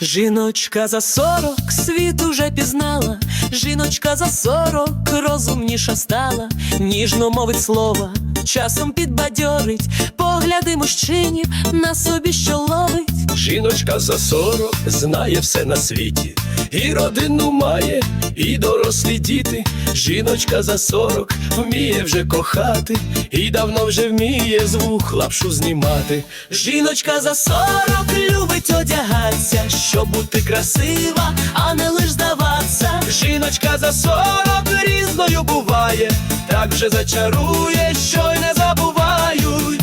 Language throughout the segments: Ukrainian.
Жіночка за сорок світ уже пізнала, жіночка за сорок розумніша стала, ніжно мовить слова, часом підбадьорить, погляди мужчинів на собі, що ловить. Жіночка за сорок знає все на світі, і родину має, і дорослі діти. Жіночка за сорок вміє вже кохати, і давно вже вміє з вух лапшу знімати. Жіночка за сорок любить одягатися, щоб бути красива, а не лиш здаватися. Жіночка за сорок різною буває, так вже зачарує, що й не забувають.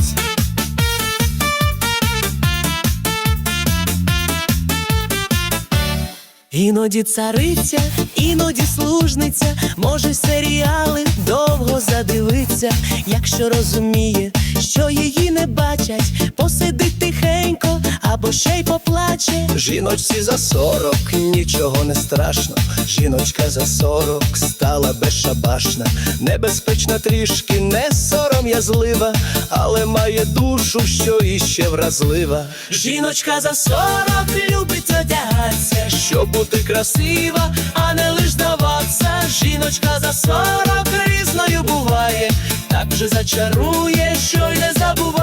Іноді цариця, іноді служниця, може серіали довго задивиться, якщо розуміє, що її не бачать, посидить тихенько або ще й поплаче. Жіночці за сорок нічого не страшно. Жіночка за сорок стала безшабашна, небезпечна трішки, не сором'язлива, але має душу, що іще вразлива. Жіночка за сорок любить одягатися, Щоб бути красива, а не лиш здаватися. Жіночка за сорок різною буває, так вже зачарує, що й не забувають.